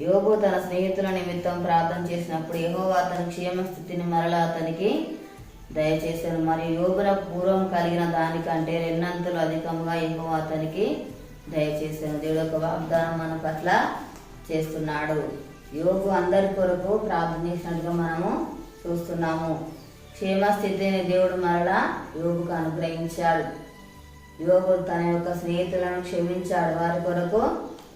యోగు తన స్నేహితుల నిమిత్తం ప్రార్థన చేసినప్పుడు యెహోవా అతని క్షేమ స్థితిని మరలా అతనికి దయచేశాను మరియు యోగున పూర్వం కలిగిన దానికంటే రెండంతలు అధికంగా యెహోవా అతనికి దయచేశాను దేవుడు యొక్క వాగ్దానం మన పట్ల చేస్తున్నాడు. యోగు అందరి కొరకు ప్రార్థన చేసినట్టుగా మనము చూస్తున్నాము. క్షేమ స్థితిని దేవుడు మరలా యోగుకు అనుగ్రహించాడు. యోగు తన యొక్క స్నేహితులను క్షమించాడు. వారి కొరకు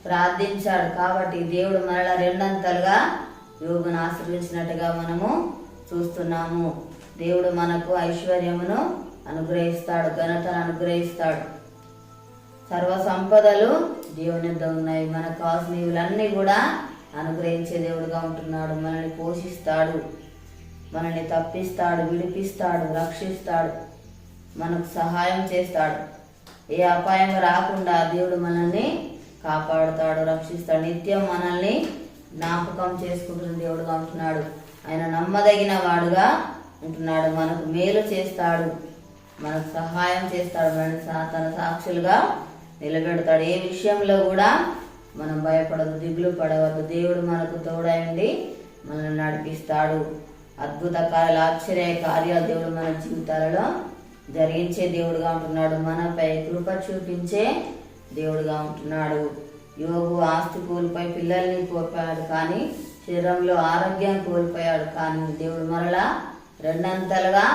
ప్రార్థించాడు కాబట్టి దేవుడు మరలా రెండంతలుగా యోగును ఆశ్రయించినట్టుగా మనము చూస్తున్నాము. దేవుడు మనకు ఐశ్వర్యమును అనుగ్రహిస్తాడు ఘనతను అనుగ్రహిస్తాడు. సర్వ సంపదలు దేవుని ఉన్నాయి. మనకు కావాల్సినవన్నీ కూడా అనుగ్రహించే దేవుడుగా ఉంటున్నాడు. మనల్ని పోషిస్తాడు. మనల్ని తప్పిస్తాడు విడిపిస్తాడు రక్షిస్తాడు. మనకు సహాయం చేస్తాడు. ఏ అపాయం రాకుండా దేవుడు మనల్ని కాపాడుతాడు రక్షిస్తాడు. నిత్యం మనల్ని జ్ఞాపకం చేసుకుంటున్న దేవుడుగా ఉంటున్నాడు. ఆయన నమ్మదగిన వాడుగా ఉంటున్నాడు. మనకు మేలు చేస్తాడు. మనకు సహాయం చేస్తాడు. మనల్ని తన సాక్షులుగా నిలబెడతాడు. ఏ విషయంలో కూడా మనం భయపడదు దిగులు పడవద్దు. దేవుడు మనకు తోడై ఉండి మనల్ని నడిపిస్తాడు. అద్భుత కార్యాలు ఆశ్చర్య కార్యాలు దేవుడు మన జీవితాలలో జరిగించే దేవుడుగా ఉంటున్నాడు. మనపై కృప చూపించే దేవుడుగా ఉంటున్నాడు. యోగు ఆస్తి కోల్పోయి పిల్లల్ని కోల్పోయాడు కానీ శరీరంలో ఆరోగ్యం కోల్పోయాడు కానీ దేవుడు మరలా రెండంతలుగా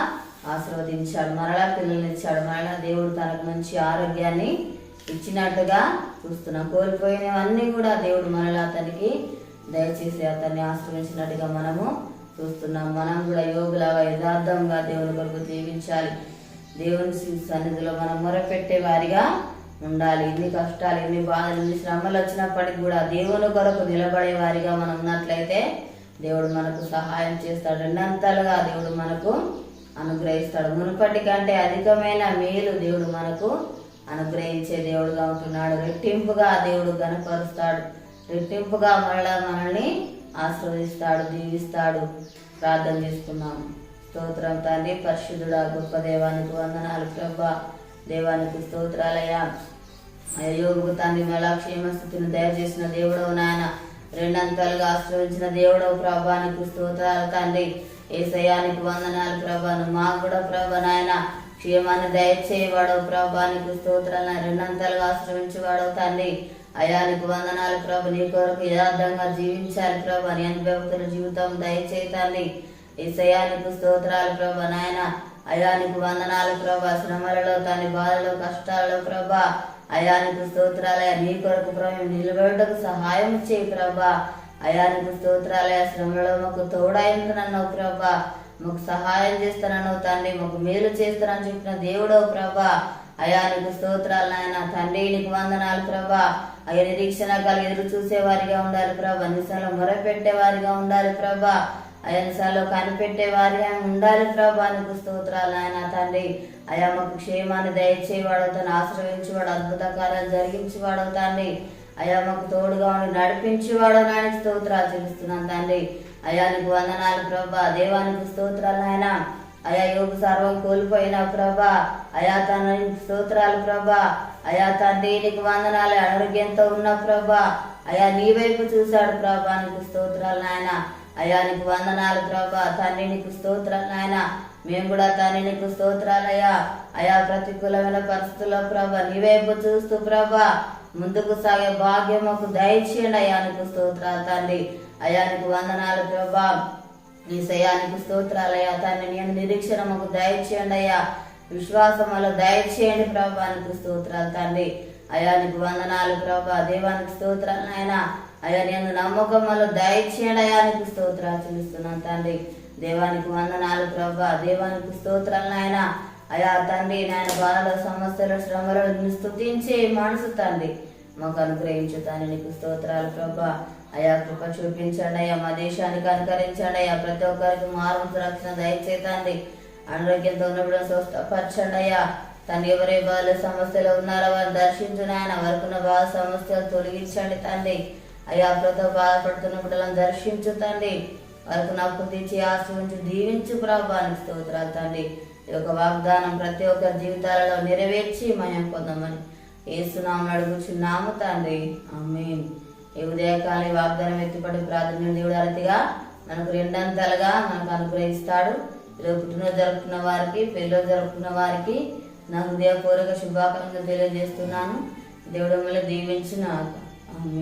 ఆశీర్వదించాడు. మరలా పిల్లల్ని ఇచ్చాడు మరలా దేవుడు తనకు మంచి ఆరోగ్యాన్ని ఇచ్చినట్టుగా చూస్తున్నాం. కోల్పోయినవన్నీ కూడా దేవుడు మరలా అతనికి దయచేసి అతన్ని ఆశ్రయించినట్టుగా మనము చూస్తున్నాం. మనం కూడా యోగులాగా యథార్థంగా దేవుని కొరకు జీవించాలి. దేవుని సన్నిధిలో మనం మొరపెట్టే వారిగా ఉండాలి. ఎన్ని కష్టాలు ఎన్ని బాధలు ఎన్ని శ్రమలు వచ్చినప్పటికీ కూడా దేవుని కొరకు నిలబడే వారిగా మనం ఉన్నట్లయితే దేవుడు మనకు సహాయం చేస్తాడు. రెండంతలుగా దేవుడు మనకు అనుగ్రహిస్తాడు. మునుపటి కంటే అధికమైన మేలు దేవుడు మనకు అనుగ్రహించే దేవుడుగా ఉంటున్నాడు. రెట్టింపుగా దేవుడు గనపరుస్తాడు. రెట్టింపుగా మళ్ళా మనల్ని ఆస్వాదిస్తాడు దీవిస్తాడు. ప్రార్థన చేసుకున్నాము. స్తోత్రం తండ్రి పరిశుద్ధుడా గొప్ప దేవానికి వందనాలు. ప్రభా దేవానికి స్తోత్రాలయ యోగు తండ్రి మళ్ళా క్షేమస్థితిని దయచేసిన దేవుడవు నాయన. రెండంతలుగా ఆశ్రయించిన దేవుడవు ప్రభానికి స్తోత్రాలు తండ్రి. ఏసయానికి వందనాలు ప్రభాను. మాకు కూడా ప్రభ నాయన క్షేమాన్ని దయచేయవాడవు ప్రభానికి స్తోత్రాలు రెండంతలుగా ఆశ్రయించేవాడవు తండ్రి. అయానికి వందనాలు ప్రభ. నీ కొరకు యథార్థంగా జీవించాలి ప్రభ. నీ అనుభవకుల జీవితం దయచేయి ఈ ఏసయానికి స్తోత్రాలు ప్రభ నాయన అయానికి వందనాలు ప్రభ. శ్రమలలో తన బాధలో కష్టాలలో ప్రభ అయానికి స్తోత్రాలయ నీ కొరకు ప్రభు నిలబడటకు సహాయం చేయి ప్రభా. అయానికి స్తోత్రాలయ శ్రమలో మాకు తోడైందనన్నావు ప్రభా. మాకు సహాయం చేస్తానన్నావు తండ్రి. మాకు మేలు చేస్తానని చెప్పిన దేవుడవు ప్రభ. అయానికి స్తోత్రాలు నాయన. తండ్రి నీకు వందనాలు ప్రభా. అయ్య నిరీక్షణ కలిగి ఎదురు చూసేవారిగా ఉండాలి ప్రభా. నిశలో మొరపెట్టేవారిగా ఉండాలి ప్రభా. అయనసాలో కనిపెట్టే వారిగా ఉండాలి ప్రభానికి స్తోత్రాలు. ఆయన తండ్రి అయా మాకు క్షేమాన్ని దయచేవాడు తను ఆశ్రయించేవాడు అద్భుత కార్యాలు జరిగించేవాడు తండ్రి. అయా మాకు తోడుగా ఉండి నడిపించేవాడు నాయన స్తోత్రాలు చెల్లిస్తున్నాను తండ్రి. అయా నీకు వందనాలు ప్రభా దేవానికి స్తోత్రాలు ఆయన. అయా యోగు సర్వం కోల్పోయిన ప్రభా. అయా తన స్తోత్రాలు ప్రభా. అయా తండ్రి నీకు వందనాలు. అనారోగ్యంతో ఉన్న ప్రభా. అయా నీ వైపు చూశాడు ప్రభా నీకు స్తోత్రాలు నాయన. అయా నీకు వందనాలు ప్రభా తండ్రి నీకు స్తోత్రాలు నాయన. మేము కూడా తండ్రి నీకు స్తోత్రాలయ్యా అయా ప్రతికూలమైన పరిస్థితుల్లో ప్రభా నీ వైపు చూస్తూ ప్రభా ముందుకు సాగే భాగ్యం మాకు దయచేయండి అయ్యా నీకు స్తోత్రాలు తండ్రి. అయా నీకు వందనాలు ప్రభా. నీ సయానికి స్తోత్రాలయ్యా తండ్రి నేను నిరీక్షణ మాకు దయచేయండి అయ్యా. విశ్వాసం వల్ల దయచేయండి ప్రభా నీకు స్తోత్రాలు తండ్రి. అయ్యా నీకు వందనాలు ప్రభా. దేవానికి స్తోత్రాలు నాయన. అయ్యా నేను నమ్మకములో దయచేయండి. అయ్యా నీకు స్తోత్రాలు చూస్తున్నాను తండ్రి. దేవానికి వందనాలు ప్రభా. దేవానికి స్తోత్రాలు నాయన. అయా తండ్రి నాయన బాధల సమస్యల శ్రమలను స్థుతించే మనసు తండ్రి. మాకు అనుగ్రహించు తండ్రి నీకు స్తోత్రాలు ప్రభా. అయా కృప చూపించండి. అయ్యా మా దేశానికి అనుకరించండి. అయ్యా ప్రతి ఒక్కరికి మారు రక్షణ దయచేతండి అనారోగ్యంతో ఉన్నప్పుడు స్వస్థపరచండి. అయ్యా తండ్రి ఎవరే బాధ సమస్యలు ఉన్నారో వారు దర్శించిన. ఆయన వరకున్న బాధ సమస్యలు తొలగించండి తండ్రి. అయ్యా ప్రతో బాధపడుతున్న బిడ్డలను దర్శించు తండ్రి. వరకు నప్పు తీర్చి ఆశ్రయించి దీవించు ప్రభానికి స్తోత్రాలు తండ్రి. ఈ యొక్క వాగ్దానం ప్రతి ఒక్కరి జీవితాలలో నెరవేర్చి మయం పొందమని ఏసునామం అడుగుచున్నాము తండ్రి. ఆమేన్. ఈ ఉదయకాల వాగ్దానం ఎత్తిపడి ప్రార్థన దేవుడు అరతిగా మనకు రెండంతలుగా మనకు అనుగ్రహిస్తాడు. ఈరోజు పుట్టినరోజు జరుపుకున్న వారికి పెళ్ళిలో జరుపుకున్న వారికి నా హృదయపూర్వక శుభాకాంక్షలు తెలియజేస్తున్నాను. దేవుడు వల్ల దీవించిన ఆమె